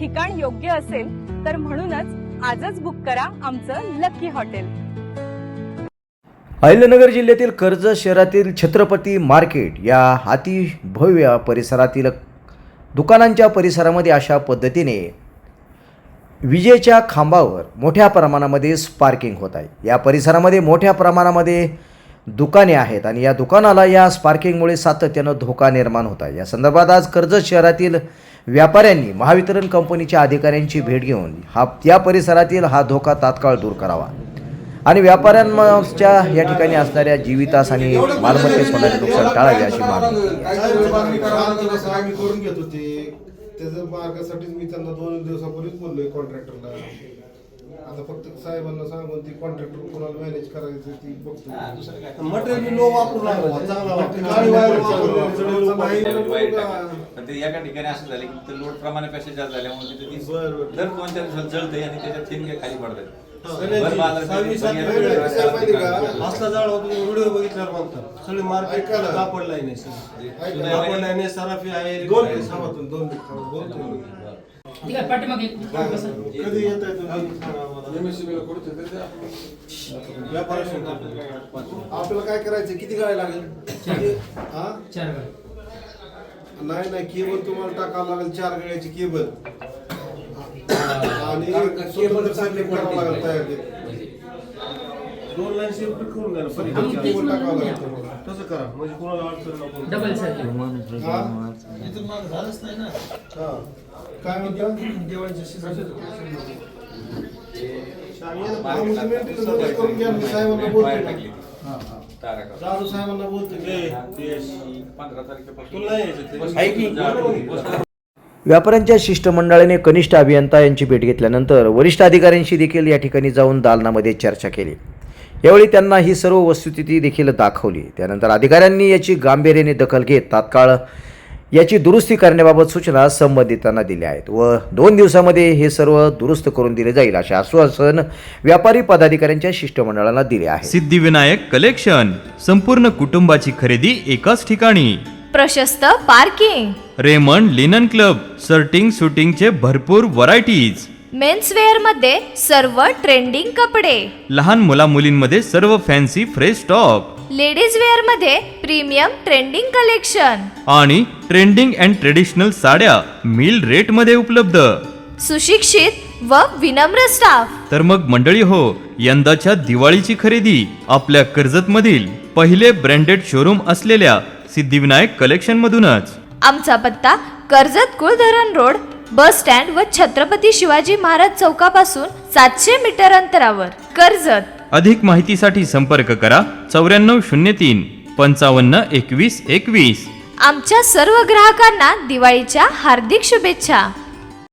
ठिकाण योग्य असेल तर म्हणूनच आजच बुक करा आमचं लकी हॉटेल अहिल्यानगर जिल्ह्यातील कर्जत शहरातील छत्रपती मार्केट या अतिभव्य परिसरातील दुकानांच्या परिसरामध्ये अशा पद्धतीने विजेच्या खांबावर मोठ्या प्रमाणामध्ये स्पार्किंग होत आहे. या परिसरामध्ये मोठ्या प्रमाणामध्ये दुकाने आहेत आणि या दुकानाला या स्पार्किंगमुळे सातत्यानं धोका निर्माण होत आहे. या संदर्भात आज कर्जत शहरातील व्यापाऱ्यांनी महावितरण कंपनीच्या अधिकाऱ्यांची भेट घेऊन हा या परिसरातील हा धोका तात्काळ दूर करावा. आणि व्यापाऱ्यांच्या या ठिकाणी असणाऱ्या जीवितास आणि मालमत्तेस होणारे नुकसान टाळावे अशी मागणी करून घेत होते. त्याच्या मार्गासाठीच मी त्यांना दोन दिवसापूर्वीच बोललोय कॉन्ट्रॅक्टरला आता फक्त साहेबांना सांगून ती कॉन्ट्रॅक्टर कोणाला मॅनेज करायचं ती बघतो. मटेरियल लो वापरू लागला चांगला ते एका ठिकाणी असं झालं की ते लोड प्रमाणे पैसे जास्त झाल्यामुळे तिथे ती. दर कोणत्या दिवसात जळते आणि त्याच्यात थिंगे खाली पडतात? असला जाळ होतो व्हिडिओ बघितल्यावर म्हणतात सगळे मार्केट ऐका ना. कापड लाईन आहे सगळी. ऐका ना. कापड लाईन आहे सराफी आहे. दोन तुम्ही, दोन ठीक आहे पाठीमागे बसा. कधी येत आहे. आपल्याला काय करायचं? किती गाड्या लागेल? हा? चार गाडी. नाही नाही केबल तुम्हाला टाकावं लागेल चार गळ्याची केबल. आणि केबल करावं लागेल तयार. दोन लाईन सेपरेट करून द्या ना. पण पलीकडे किती केबल टाकावं लागेल तुम्हाला तसं करा म्हणजे कोणाला अडचण नको डबलसाठी हा? हा. काय म्हणता आम्ही आहे ना, हा, मग तुम्ही तिथं नोटीस करून घ्या, मी साहेबांना बोलतो बाहेर ना. टाकली ती. तारा काढून. दारू साहेबांना बोलतो ए, की. ते पंधरा तारखेपासून तुला नाही यायचं ते. आहे की? व्यापाऱ्यांच्या शिष्टमंडळाने कनिष्ठ अभियंता यांची भेट घेतल्यानंतर वरिष्ठ अधिकाऱ्यांशी देखील या ठिकाणी जाऊन दालनामध्ये चर्चा केली यावेळी त्यांना ही सर्व वस्तुस्थिती देखील दाखवली. त्यानंतर अधिकाऱ्यांनी याची गांभीर्याने दखल घेत तात्काळ याची दुरुस्ती करण्याबाबत सूचना संबंधितांना दिल्या आहेत व दोन दिवसामध्ये हे सर्व दुरुस्त करून दिले जाईल असे आश्वासन व्यापारी पदाधिकाऱ्यांच्या शिष्टमंडळाला दिले आहे. सिद्धिविनायक कलेक्शन संपूर्ण कुटुंबाची खरेदी एकाच ठिकाणी. प्रशस्त parking. Raymond linen club shirting सुटिंगचे भरपूर व्हरायटीज. मेन्सवेअरमध्ये सर्व ट्रेंडिंग कपडे. लहान मुला मुलींमध्ये सर्व फॅन्सी फ्रेश स्टॉक लेडीज वेअरमध्ये प्रीमियम ट्रेंडिंग कलेक्शन आणि ट्रेंडिंग अँड ट्रेडिशनल साड्या मिल रेटमध्ये उपलब्ध. सुशिक्षित व विनम्र स्टाफ तर मग मंडळी हो यंदाच्या दिवाळीची खरेदी आपल्या कर्जत मधील पहिले ब्रँडेड शोरूम असलेल्या सिद्धिविनायक कलेक्शन मधूनच. आमचा पत्ता Karjat Kuldharan road bus stand व छत्रपती शिवाजी महाराज चौकापासून सातशे मीटर अंतरावर. कर्जत. अधिक माहितीसाठी संपर्क करा चौऱ्याण्णव शून्य तीन पंचावन्न एकवीस एकवीस. आमच्या सर्व ग्राहकांना दिवाळीच्या हार्दिक शुभेच्छा.